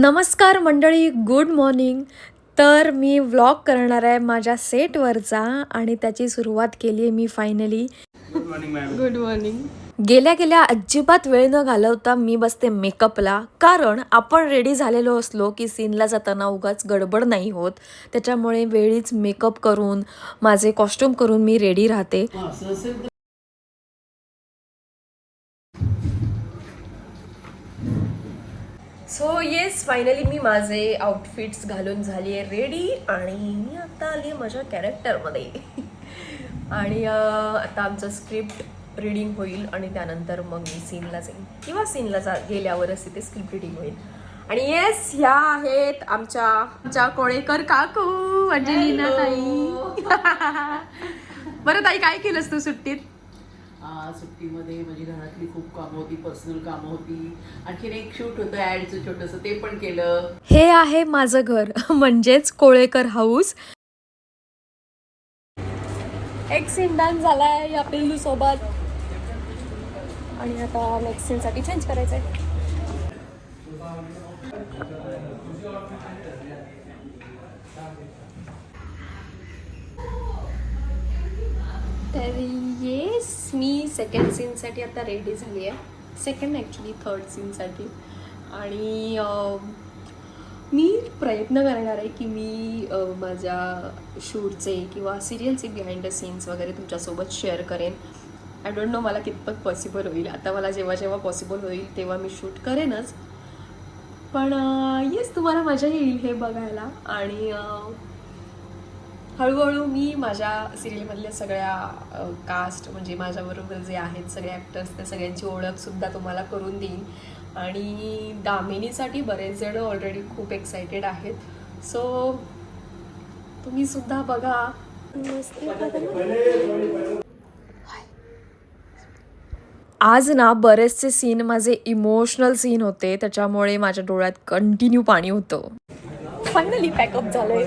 नमस्कार मंडळी good morning तर मी व्लॉग करणार आहे माझ्या सेटवरचा आणि त्याची सुरुवात केली आहे मी फायनली गुड मॉर्निंग गेल्या गेल्या अजिबात वेळ न घालवता मी बसते मेकअपला कारण आपण रेडी झालेलो असलो की सीनला जाताना उगाच गडबड नाही होत. त्याच्यामुळे वेळीच मेकअप करून माझे कॉस्ट्युम करून मी रेडी राहते. सो येस फायनली मी माझे आउटफिट्स घालून झाली आहे रेडी आणि मी आता आली आहे माझ्या कॅरेक्टरमध्ये आणि आता आमचं स्क्रिप्ट रिडिंग होईल आणि त्यानंतर मग मी सीनला जाईन. किंवा सीनला जा गेल्यावरच तिथे स्क्रिप्ट रिडिंग होईल. आणि येस ह्या आहेत आमच्या आमच्या कोळेकर काकू अंजलीना ताई. बरं ताई काय केलंस तू सुट्टीत? सुट्टीमध्ये माझी घरातली खूप कामं होती पर्सनल कामं होती. आणखीन एक शूट होतं ऍडचं छोटंसं ते पण केलं. हे आहे माझं घर म्हणजेच कोळेकर हाऊस एक सीन डान्स आहे या पिल्लू सोबत. आणि आता नेक्स्ट सीन साठी चेंज आहे तर येस मी सेकंड सीनसाठी आता रेडी झाली आहे. सेकंड ॲक्च्युली थर्ड सीनसाठी आणि मी प्रयत्न करणार आहे की मी माझ्या शूटचे किंवा सिरियलचे बिहाइंड द सीन्स वगैरे तुमच्यासोबत शेअर करेन. आय डोंट नो मला कितपत पॉसिबल होईल. आता मला जेव्हा जेव्हा पॉसिबल होईल तेव्हा मी शूट करेनच. पण येस तुम्हाला मजा येईल हे बघायला. आणि हळूहळू मी माझ्या सिरियलमधल्या सगळ्या कास्ट म्हणजे माझ्याबरोबर जे आहेत सगळे ॲक्टर्स त्या सगळ्यांची ओळखसुद्धा तुम्हाला करून देईन. आणि दामिनीसाठी बरेच जण ऑलरेडी खूप एक्सायटेड आहेत. सो तुम्ही सुद्धा बघा. आज ना बरेचसे सीन माझे इमोशनल सीन होते त्याच्यामुळे माझ्या डोळ्यात कंटिन्यू पाणी होतं. फायनली पॅकअप झालंय.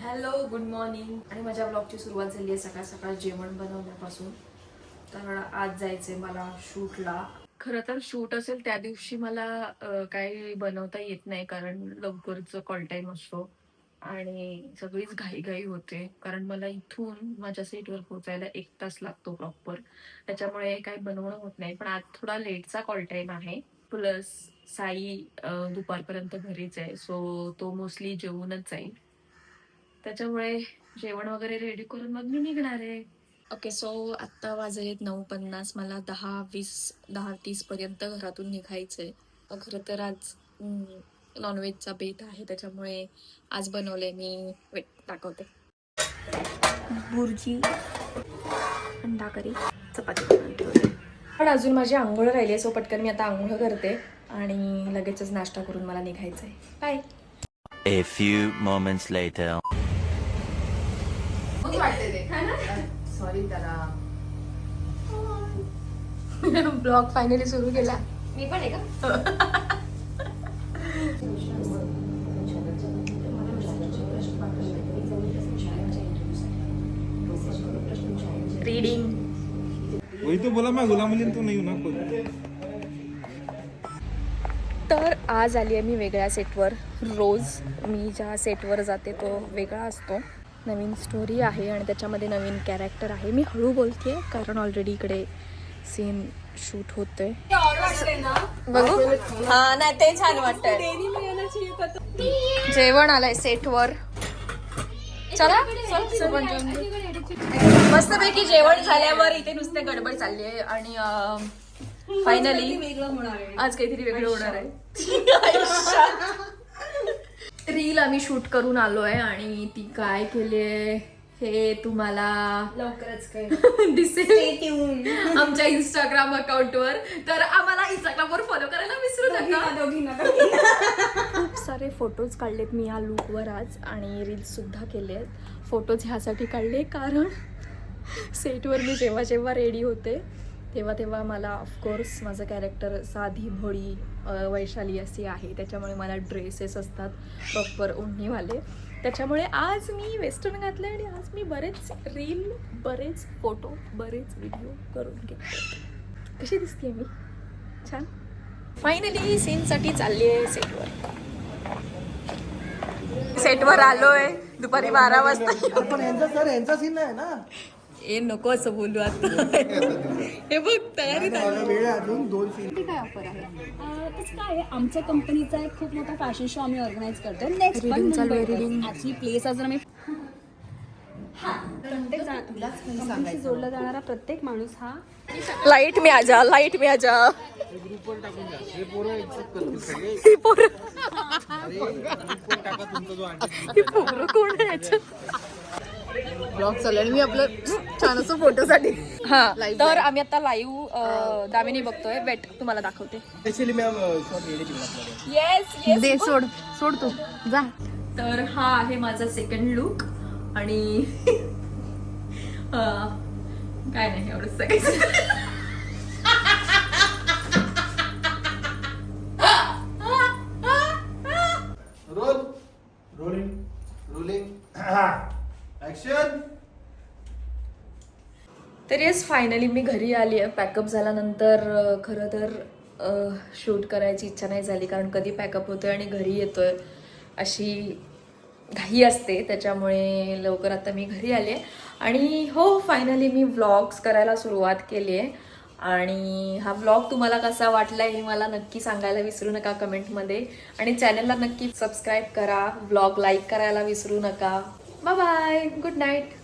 हॅलो गुड मॉर्निंग आणि माझ्या ब्लॉगची सुरुवात झाली आहे सकाळ सकाळ जेवण बनवण्यापासून. तर आज जायचंय मला शूटला. खरं तर शूट असेल त्या दिवशी मला काही बनवता येत नाही कारण लवकरच कॉल टाईम असतो. आणि सगळीच घाईघाई होते. कारण मला इथून माझ्या सीटवर पोहोचायला एक तास लागतो प्रॉपर त्याच्यामुळे काही बनवणं होत नाही. पण आज थोडा लेटचा कॉल टाईम आहे. प्लस साई दुपारपर्यंत घरीच आहे. सो तो मोस्टली जेवूनच जाईल. त्याच्यामुळे जेवण वगैरे रेडी करून मग मी निघणार आहे. ओके सो आत्ता वाजलेत नऊ पन्नास मला दहा वीस दहा तीस पर्यंत घरातून निघायचंय. अ, खरं तर आज नॉनव्हेजचा बेत आहे त्याच्यामुळे आज बनवलंय मी. वेट दाखवते. बुर्जी अंडा करी चपाती. पण अजून माझी आंघोळ राहिली आहे सो पटकन मी आता आंघोळ करते आणि लगेचच नाश्ता करून मला निघायचं आहे bye A few moments later. Sorry त्याला ब्लॉग फायनली सुरू केला. मी पण आहे का? रीडिंग वही तो बोला मैं गुलाम अली तो नहीं हूं ना कोई तर आज आली आहे मी वेगळ्या सेटवर रोज मी ज्या सेटवर जाते तो वेगळा असतो. नवीन स्टोरी आहे आणि त्याच्यामध्ये नवीन कॅरेक्टर आहे. मी हळू बोलते कारण ऑलरेडी इकडे सीन शूट होतोय. बघू. हा नाही ते छान वाटतंय. जेवण आलंय सेटवर चला घेऊ. मस्तपैकी जेवण झाल्यावर इथे नुसते गडबड चालली आहे आणि फायनली आज काहीतरी वेगळं होणार आहे. रील आम्ही शूट करून आलोय आणि ती काय केलीये हे तुम्हाला लवकरच काय दिसेल. आमच्या इंस्टाग्राम अकाउंटवर तर आम्हाला इंस्टाग्रामवर फॉलो करायला विसरू नका. खूप सारे फोटोज काढलेत मी या लुकवर आज आणि रील्स सुद्धा केले आहेत फोटोज ह्यासाठी काढले कारण सेटवर मी जेव्हा जेव्हा रेडी होते तेव्हा तेव्हा मला ऑफकोर्स माझं कॅरेक्टर साधी भोळी वैशाली अशी आहे. त्याच्यामुळे मला ड्रेसेस असतात प्रॉपर ओढणीवाले त्याच्यामुळे आज मी वेस्टर्न घातले आणि आज मी बरेच रील बरेच फोटो बरेच व्हिडिओ करून घेतले. कशी दिसते मी? छान. फायनली सीनसाठी चालली आहे सेटवर सेटवर आलोय. दुपारी बारा वाजता. पण यांचा सर यांचा सीन आहे ना? ए नको असं बोलू आता. हे बघ तयारी काय ऑफर आहे अं, तसं काय आहे आमच्या कंपनीचा एक खूप मोठा फॅशन शो आम्ही ऑर्गनाईज करतोय. नेक्स्ट चालू आहे, प्लेस जर आम्ही प्रत्येक जोडला जाणारा प्रत्येक माणूस हा लाइट मी आजा लाइट मी आजा. ग्रुपवर टाकून द्या हे पोरं ही पोरं ग्रुपवर टाका तुमचा जो आणखी ही पोरं कोण आहे याच्यात? ब्लॉग चालू आणि मी आपलं छान असं फोटोसाठी हा तर आम्ही आता लाईव्ह दामिनी बघतोय. वेट तुम्हाला दाखवते. येस दे सोड सोड तू. जा. तर हा आहे माझा सेकंड लुक आणि काय नाही एवढं सगळं रोल रोलिंग रोलिंग ऍक्शन तर येस फायनली मी घरी आली आहे. पॅकअप झाल्यानंतर खरं तर शूट करायची इच्छा नाही झाली. कारण कधी पॅकअप होतो आहे आणि घरी येतो आहे अशी घाई असते. त्याच्यामुळे लवकर आता मी घरी आले आणि हो फायनली मी व्लॉग्स करायला सुरुवात केली आहे. आणि हा व्लॉग तुम्हाला कसा वाटला हे मला नक्की सांगायला विसरू नका कमेंटमध्ये. आणि चॅनलला नक्की सबस्क्राईब करा. व्लॉग लाईक करायला विसरू नका. Bye bye good night